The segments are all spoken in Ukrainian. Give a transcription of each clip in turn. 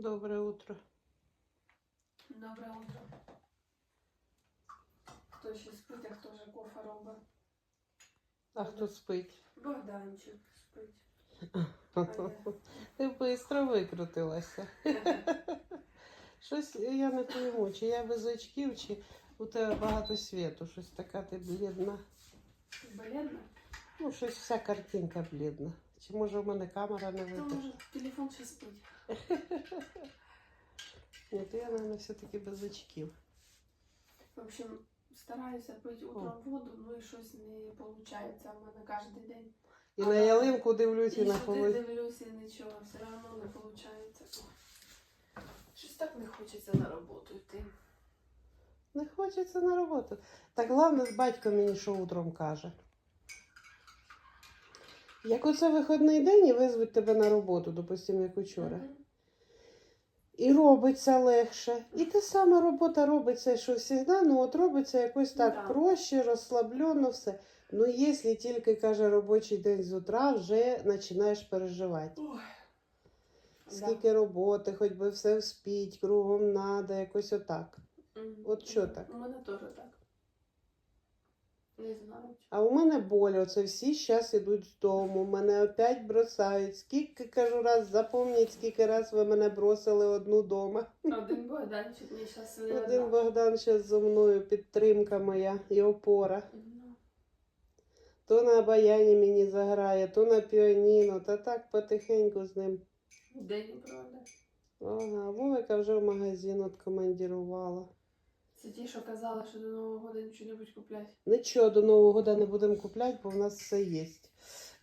Доброе утро. Добре утро. Хто ще спить, а хто вже кофе робить? А хто спить? Богданчик спить. Ти швидко викрутилася. Щось я не пойму, чи я без очків, чи у тебе багато світу. Щось така ти блідна. Бледно? Ну, щось вся картинка блідна. Чи може в мене камера не може телефон ще спить? Ні, то я, мабуть, все-таки без очків. В общем, стараюся пити утром воду, ну і щось не виходить у мене кожен день. І на ялинку дивлюсь, і, І на холод. дивлюся і нічого, все одно не виходить. Щось так не хочеться на роботу йти. Не хочеться на роботу. Так головне, з батьком мені що утром каже. Як оце виходний день і визвуть тебе на роботу, допустимо, як учора. І робиться легше. І те саме робота робиться, що завжди, ну от робиться якось так Да. проще, розслаблено все. Ну, якщо тільки каже робочий день з утра, вже починаєш переживати. Ой. Скільки роботи, хоч би все вспіть, кругом надо, якось отак. От що так? У мене теж так. Не знаю. А у мене боль, оце всі зараз йдуть з дому, мене опять бросають. Скільки кажу раз, запомніть, скільки раз ви мене бросили одну дома. Один Богданчик мені зараз не Один Богдан зараз зо мною, підтримка моя і опора. Ну, То на баяні мені заграє, то на піаніно, та так потихеньку з ним. День правда. Ага, Вовика вже в магазин откомандірувала. Це ті, що казали, що до Нового року нічого купляти. Нічого до Нового року не будемо купляти, бо в нас все є.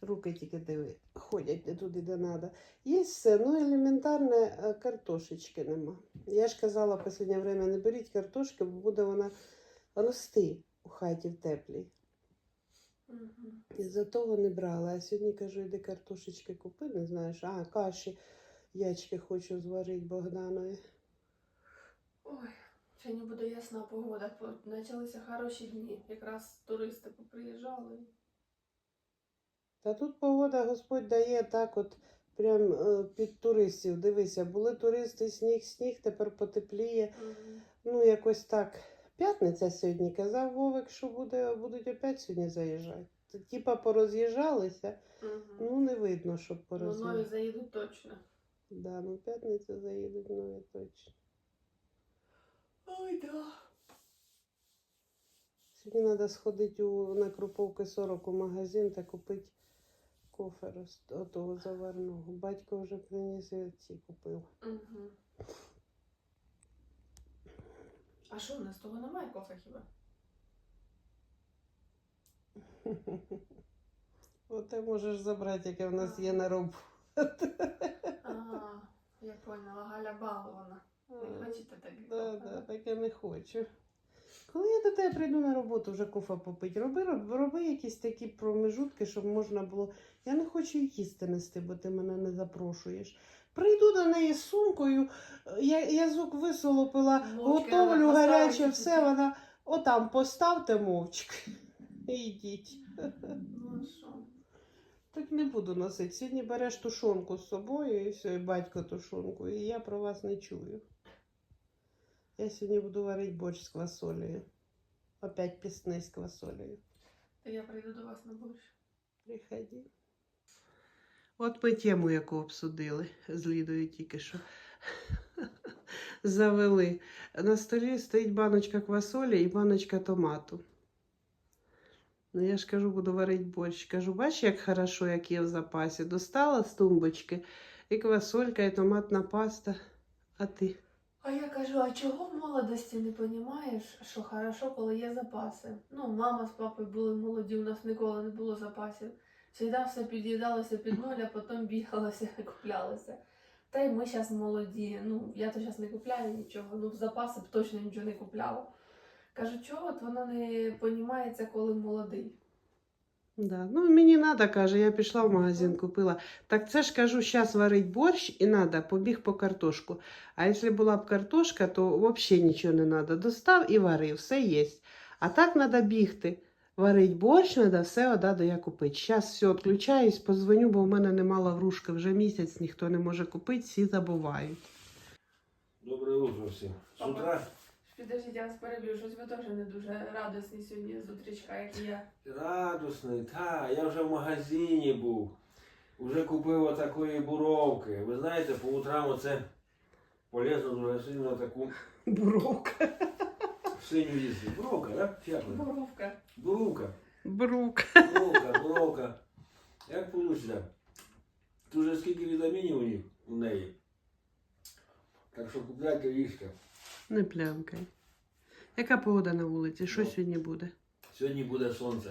Руки тільки диви, ходять не туди, де треба. Є все, ну елементарне е, картошечки нема. Я ж казала в останнє время, не беріть картошки, бо буде вона рости у хаті в теплій. Угу. Із-за того не брала. А сьогодні кажу, йди картошечки купи, не знаєш, а каші ячки хочу зварити Богданові. Ой, сьогодні буде ясна погода. Почалися хороші дні. Якраз туристи поприїжджали. Та тут погода Господь дає так, от прям е, під туристів. Дивися, були туристи, сніг, сніг, тепер потепліє. Угу. Ну, якось так. П'ятниця сьогодні казав Вовик, що буде, будуть опять сьогодні заїжджати. Типа пороз'їжджалися, Угу. ну не видно, щоб Ну, нові заїдуть точно. Да, ну п'ятницю заїдуть нові точно. Ой, да. Сьогодні треба сходити у, на Круповки 40 у магазин та купити кофе отого заварного. Батько вже приніс і ці купив. Угу. А що, у нас того немає кофе хіба? От ти можеш забрати, яке в нас є на роботі. Ага, я поняла, Галя балована. Не хочете так? Да, да, так я не хочу. Коли я до тебе прийду на роботу вже кофе попити, роби, роби, роби якісь такі промежутки, щоб можна було. Я не хочу їсти нести, бо ти мене не запрошуєш. Прийду до неї з сумкою, я, язик висолопила, Мовчки готовлю гаряче, все, вона отам поставте мовчки. І йдіть. Ну що? Так не буду носити. Сьогодні береш тушонку з собою і все, і батько тушонку, і я про вас не чую. Я сьогодні буду варити борщ з квасолею. Опять пісний з квасолею. Та я прийду до вас на борщ. Приходи. От ми тему, яку обсудили з Лідою тільки що. Завели. На столі стоїть баночка квасолі і баночка томату. Ну, я ж кажу, буду варити борщ. Кажу, бач, як хорошо, як є в запасі. Достала з тумбочки і квасолька, і томатна паста. А ти? А я кажу, а чого в молодості не розумієш, що хорошо, коли є запаси? Ну, мама з папою були молоді, у нас ніколи не було запасів. Всегда все під'їдалося під нуль, а потім бігалося, куплялося. Та й ми зараз молоді. Ну, я то зараз не купляю нічого, ну в запаси б точно нічого не купляла. Кажу, чого от воно не розуміється, коли молодий. Да. Ну, мені треба, каже, я пішла в магазин, купила. Так це ж кажу, зараз варить борщ і треба, побіг по картошку. А якщо була б картошка, то взагалі нічого не треба. Достав і варив, все є. А так треба бігти. Варить борщ, треба все одразу я купити. Зараз все відключаюсь, позвоню, бо в мене нема лаврушки вже місяць, ніхто не може купити, всі забувають. Доброе утро всім. З утра Підождіть, я вас переб'ю, щось ви теж не дуже радісні сьогодні з утрічка, як і я. радісний, та, я вже в магазині був. Уже купив отакої буровки. Ви знаєте, по утрам оце полезно дуже сильно таку Буровка. синю їсти. Буровка, так? Да? Як вона? Боровка. Буровка. Буровка. Буровка, буровка. Як вийде? Тут же скільки вітамінів у, них, у неї. Так що купляйте їжте. Не плямкай. Яка погода на вулиці? Що Ну. сьогодні буде? Сьогодні буде сонце.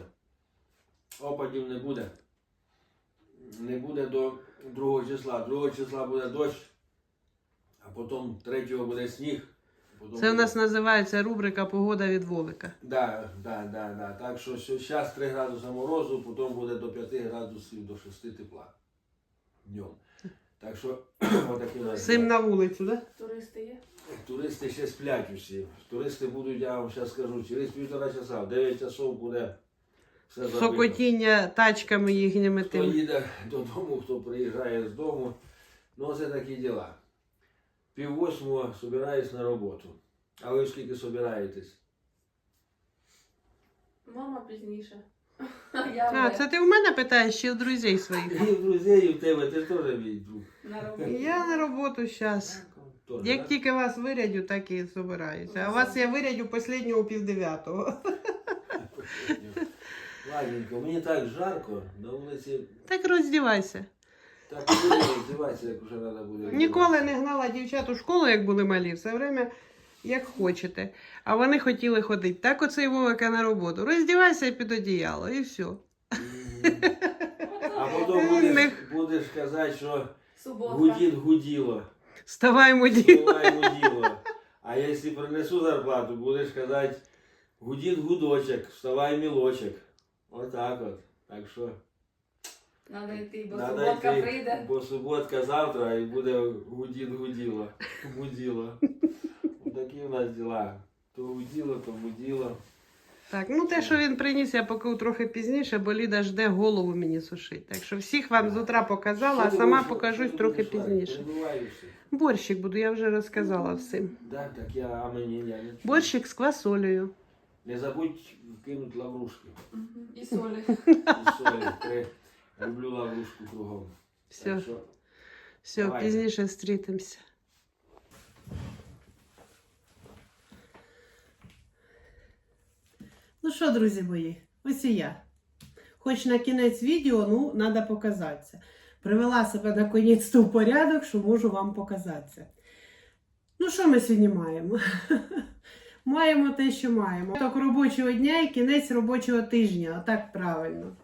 Опадів не буде. Не буде до 2 числа. 2 числа буде дощ, а потім 3 буде сніг. Потім Це у буде- нас називається рубрика Погода від Вовика. Да, да, да, да. Так що зараз 3 градуси морозу, потім буде до 5 градусів до 6 тепла. Днем. Так що отакі у нас. Діла. на вулицю. Да? Туристи є? Туристи ще сплять усі. Туристи будуть, я вам зараз скажу, через півтора часа, в 9 часов буде все забито. Сокотіння тачками їхніми Хто тим. їде додому, хто приїжджає з дому. Ну, це такі діла. Пів восьмого собираюсь на роботу. А ви скільки собираєтесь? Мама пізніше. А я А, вже це ти у мене питаєш чи у друзей своїх? І в друзей у тебе, ти ж теж мій друг. на роботі. Я на роботу зараз. Теж, Як да? тільки вас вирядю, так і собираюся. А вас я вирядю останнього півдев'ятого. Ладненько, мені так жарко, на вулиці Так роздівайся. так не роздіватися, як вже треба буде. Ніколи не гнала дівчат у школу, як були малі, все время як хочете. А вони хотіли ходити. Так оцей Вовика на роботу. Роздівайся під одіяло і все. А потім будеш, будеш казати, що Субота. гуділо. Ставай муді. Бувай гуділо. А якщо принесу зарплату, будеш казати гудіт гудочок, вставай мілочок. Отак от. Так що Надо йти, бо надо суботка йти, прийде. бо суботка завтра і буде гудіт гуділо. Гуділо. Отакі у нас діла. То гуділо, то гуділо. Так, ну те, що він приніс, я покажу трохи пізніше, бо Ліда жде голову мені сушить. Так що всіх вам з утра показала, а сама покажусь трохи будеш пізніше. Борщик буду, я вже розказала всім. Так, так, я, а мені я не чую. Борщик з квасолею. Не забудь вкинути лаврушки. І солі. І солі. Три. Люблю лаврушку кругом. Все, Так що все, Давай. пізніше зустрітимося. Ну що, друзі мої, ось і я. Хоч на кінець відео, ну, треба показатися. Привела себе наконець в порядок, що можу вам показатися. Ну, що ми сьогодні маємо? маємо те, що маємо. Так робочого дня і кінець робочого тижня, отак правильно.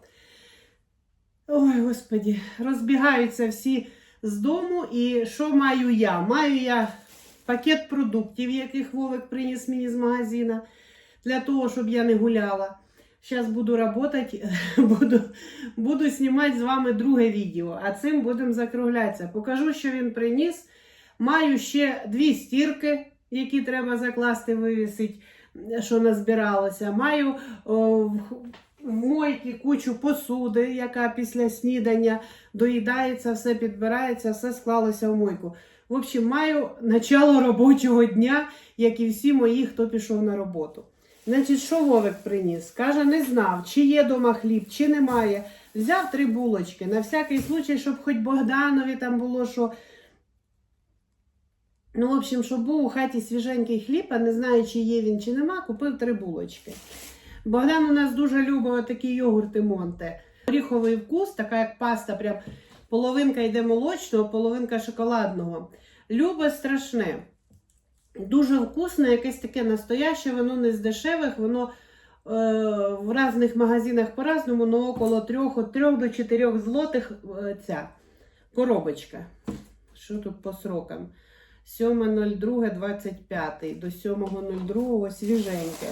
Ой, господі, розбігаються всі з дому. І що маю я? Маю я пакет продуктів, яких Вовик приніс мені з магазина, для того, щоб я не гуляла. Зараз буду працювати, буду, буду знімати з вами друге відео, а цим будемо закруглятися. Покажу, що він приніс. Маю ще дві стірки, які треба закласти, вивісити, що назбиралося. Маю о, в мойки кучу посуди, яка після снідання доїдається, все підбирається, все склалося в мойку. В общем, маю начало робочого дня, як і всі мої, хто пішов на роботу. Значить, що Вовик приніс? Каже, не знав, чи є дома хліб, чи немає. Взяв три булочки на всякий случай, щоб хоч Богданові там було що. Ну, в общем, щоб був у хаті свіженький хліб, а не знаю, чи є він, чи нема, купив три булочки. Богдан у нас дуже любить такі йогурти Монте. Горіховий вкус, така як паста, прям половинка йде молочного, половинка шоколадного. Любить страшне. Дуже вкусне, якесь таке настояще, воно не з дешевих, воно е, в різних магазинах по-разному, але около 3, від 3 до 4 злотих е, ця коробочка. Що тут по срокам? 7.02.25 до 7.02 свіженьке.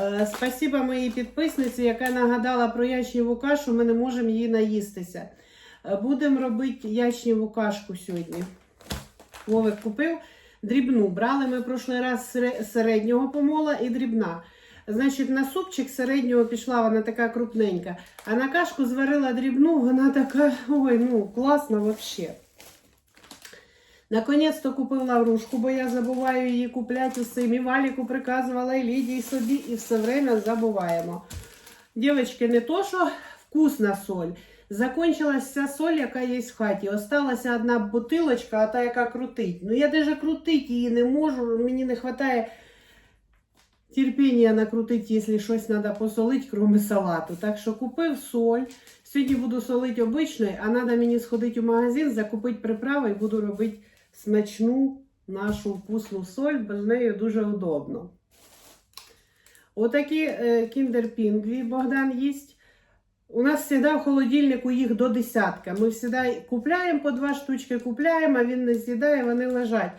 Е, Спасибо моїй підписниці, яка нагадала про ячневу кашу. Ми не можемо її наїстися. Е, Будемо робити ячневу кашку сьогодні. Вовик купив дрібну. Брали ми прошлий раз середнього помола і дрібна. Значить, на супчик середнього пішла, вона така крупненька. А на кашку зварила дрібну, вона така, ой, ну, класна взагалі. Наконець-то купив лаврушку, бо я забуваю її купляти усім. І Валіку приказувала, і Лідії собі, і все время забуваємо. Дівчатки, не то, що вкусна соль. Закончилась вся соль, яка є в хаті. Осталася одна бутилочка, а та, яка крутить. Ну я навіть крутити її не можу, мені не вистачає терпіння накрутити, якщо щось треба посолити, крім салату. Так що купив соль. Сьогодні буду солити обичною, а треба мені сходити в магазин, закупити приправи і буду робити смачну нашу вкусну соль, бо з нею дуже удобно. Отакі е, кіндер-пінгві Богдан їсть. У нас завжди в холодильнику їх до десятка. Ми завжди купляємо по два штучки, купляємо, а він не з'їдає, вони лежать.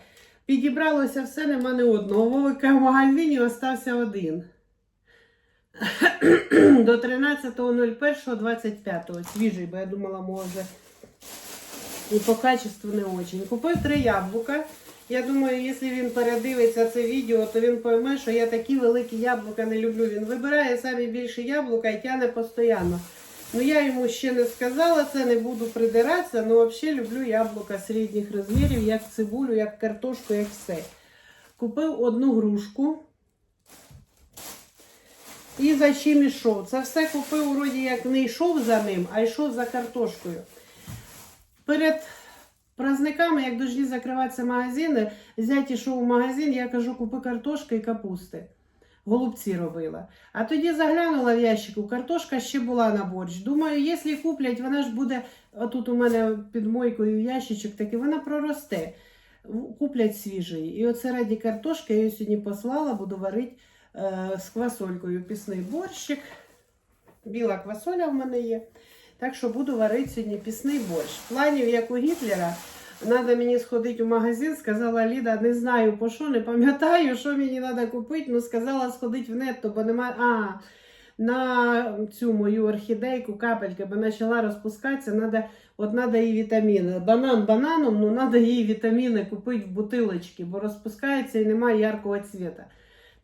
Підібралося все, нема ні одного. Вовика в магазині остався один. До 13.01.25 свіжий, бо я думала, може. І по качеству не очень. Купив три яблука. Я думаю, якщо він передивиться це відео, то він пойме, що я такі великі яблука не люблю. Він вибирає самі більші яблука і тяне постійно. Ну я йому ще не сказала це, не буду придиратися, але взагалі люблю яблука середніх розмірів, як цибулю, як картошку, як все. Купив одну грушку. І за чим ішов? Це все купив, вроді як не йшов за ним, а йшов за картошкою. Перед праздниками, як дожді закриватися магазини, зять ішов у магазин, я кажу, купи картошки і капусти. Голубці робила. А тоді заглянула в ящику, картошка ще була на борщ. Думаю, якщо куплять, вона ж буде, отут у мене під мойкою ящичок такий, вона проросте. Куплять свіжий. І оце раді картошки я її сьогодні послала, буду варити е, з квасолькою пісний борщик. Біла квасоля в мене є. Так що буду варити сьогодні пісний борщ. Планів, як у Гітлера, треба мені сходити в магазин. Сказала Ліда, не знаю по що, не пам'ятаю, що мені треба купити. Ну, сказала сходити в нетто, бо немає. А, на цю мою орхідейку капельки, бо почала розпускатися, надо, от треба їй вітаміни. Банан бананом, ну треба їй вітаміни купити в бутилочки, бо розпускається і немає яркого цвіта.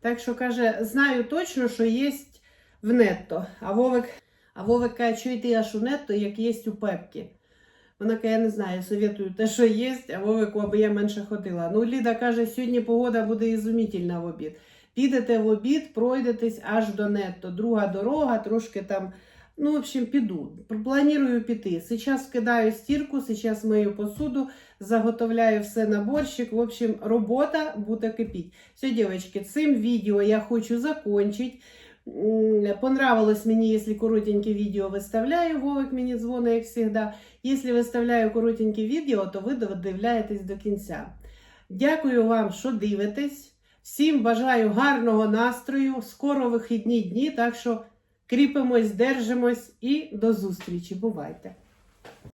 Так що каже, знаю точно, що є в нетто. А Вовик, а Вовик каже, йти аж у нетто, як є у пепки. Вона каже, я не знаю, советую те, що є, а Вовику, аби я менше ходила. Ну, Ліда каже, сьогодні погода буде ізумітельна в обід. Підете в обід, пройдетесь аж до нетто. Друга дорога, трошки там. Ну, в общем, піду. Планую піти. Сейчас кидаю стірку, сейчас мию посуду, заготовляю все на борщик. В общем, робота буде кипіть. Все, девочки, цим відео я хочу закончить. Понравилось мені, якщо коротеньке відео виставляю. Вовик мені дзвонить, як завжди. Якщо виставляю коротеньке відео, то ви додивляєтесь до кінця. Дякую вам, що дивитесь. Всім бажаю гарного настрою. Скоро вихідні дні, так що кріпимось, держимось і до зустрічі. Бувайте!